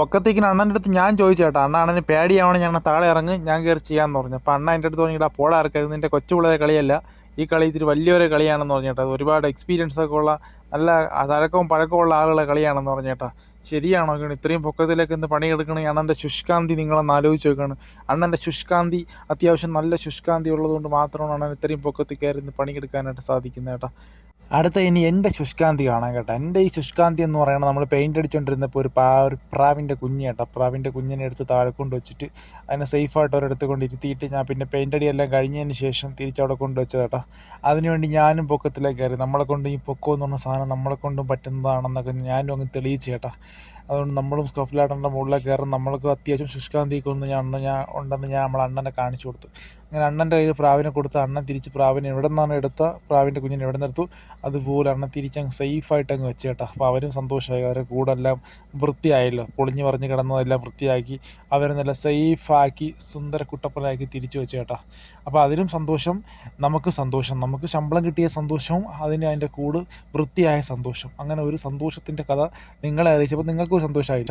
പൊക്കത്തേക്കിന് അണ്ണന്റെ അടുത്ത് ഞാൻ ചോദിച്ചു ചേട്ടാ അണ്ണ അണ്ണന് പേടിയാവണം ഞങ്ങൾ താഴെ ഇറങ്ങി ഞാൻ കയറി ചെയ്യാമെന്ന് പറഞ്ഞു. അപ്പോൾ അണ്ണ എന്റെ അടുത്ത് പറഞ്ഞിട്ട് പോടാ ഇറക്കരുത് നിന്റെ കൊച്ചു പിള്ളേരെ കളിയല്ല. ഈ കളി ഇത്തിരി വലിയൊരു കളിയാണെന്ന് പറഞ്ഞേട്ടാ ഒരുപാട് എക്സ്പീരിയൻസ് ഒക്കെ ഉള്ള നല്ല തഴക്കവും പഴക്കവും ഉള്ള ആളുകളെ കളിയാണെന്ന് പറഞ്ഞേട്ടാ ശരിയാണോ? നോക്കണം ഇത്രയും പൊക്കത്തിലേക്ക് ഇന്ന് പണിയെടുക്കണേ. അണ്ണന്റെ ശുഷ്കാന്തി നിങ്ങളൊന്ന് ആലോചിച്ച് നോക്കുകയാണ് അണ്ണന്റെ ശുഷ്കാന്തി അത്യാവശ്യം നല്ല ശുഷ്കാന്തി ഉള്ളതുകൊണ്ട് മാത്രമാണ് അണ്ണൻ ഇത്രയും പൊക്കത്തിൽ കയറി ഇന്ന് പണിയെടുക്കാനായിട്ട് സാധിക്കുന്നത് ചേട്ടാ അടുത്ത ഇനി എന്റെ ശുഷ്കാന്തി കാണാൻ കേട്ടോ. എന്റെ ഈ ശുഷ്കാന്തി എന്ന് പറയുന്നത് നമ്മൾ പെയിന്റ് അടിച്ചുകൊണ്ടിരുന്നപ്പോൾ ഒരു പാ ഒരു പ്രാവിന്റെ കുഞ്ഞ് കേട്ടോ. പ്രാവിന്റെ കുഞ്ഞിനെ എടുത്ത് താഴെ കൊണ്ട് വെച്ചിട്ട് അതിനെ സേഫായിട്ട് ഒരിടത്ത് കൊണ്ട് ഇരുത്തിയിട്ട് ഞാൻ പിന്നെ പെയിന്റ് അടിയെല്ലാം കഴിഞ്ഞതിന് ശേഷം തിരിച്ചവിടെ കൊണ്ട് വെച്ചത് കേട്ടോ. അതിനുവേണ്ടി ഞാനും പൊക്കത്തിലേക്ക് കയറി. നമ്മളെ കൊണ്ട് ഈ പൊക്കം എന്ന് പറഞ്ഞ സാധനം നമ്മളെ കൊണ്ടും പറ്റുന്നതാണെന്നൊക്കെ ഞാനും അങ്ങ് തെളിയിച്ച് കേട്ടോ. അതുകൊണ്ട് നമ്മളും സ്കഫിലാട്ടന്റെ മുകളിലേക്ക് കയറും. നമ്മൾക്ക് അത്യാവശ്യം ശുഷ്കാന്തിക്കൊന്ന് ഞാൻ ഞാൻ ഉണ്ടെന്ന് ഞാൻ നമ്മളെ അണ്ണനെ കാണിച്ചു കൊടുത്തു. അങ്ങനെ അണ്ണന്റെ കയ്യിൽ പ്രാവിനെ കൊടുത്ത് അണ്ണൻ തിരിച്ച് പ്രാവിനെ എവിടെ നിന്നാണ് എടുത്ത പ്രാവിന്റെ കുഞ്ഞിനെ എവിടെ നിന്നെടുത്തു അതുപോലെ അണ്ണൻ തിരിച്ചങ്ങ് സേഫായിട്ട് അങ്ങ് വെച്ച് കേട്ടോ. അപ്പോൾ അവരും സന്തോഷമായി. അവരുടെ കൂടെല്ലാം വൃത്തിയായല്ലോ. പൊളിഞ്ഞ് പറഞ്ഞ് കിടന്നതെല്ലാം വൃത്തിയാക്കി അവരെ നല്ല സേഫാക്കി സുന്ദര കുട്ടപ്പനാക്കി തിരിച്ചു വെച്ച് കേട്ടോ. അപ്പോൾ അതിനും സന്തോഷം നമുക്ക് സന്തോഷം. നമുക്ക് ശമ്പളം കിട്ടിയ സന്തോഷവും അതിന് അതിന്റെ കൂട് വൃത്തിയായ സന്തോഷം. അങ്ങനെ ഒരു സന്തോഷത്തിന്റെ കഥ നിങ്ങളെ അറിയിച്ചപ്പോൾ നിങ്ങൾക്കും സന്തോഷമായില്ല?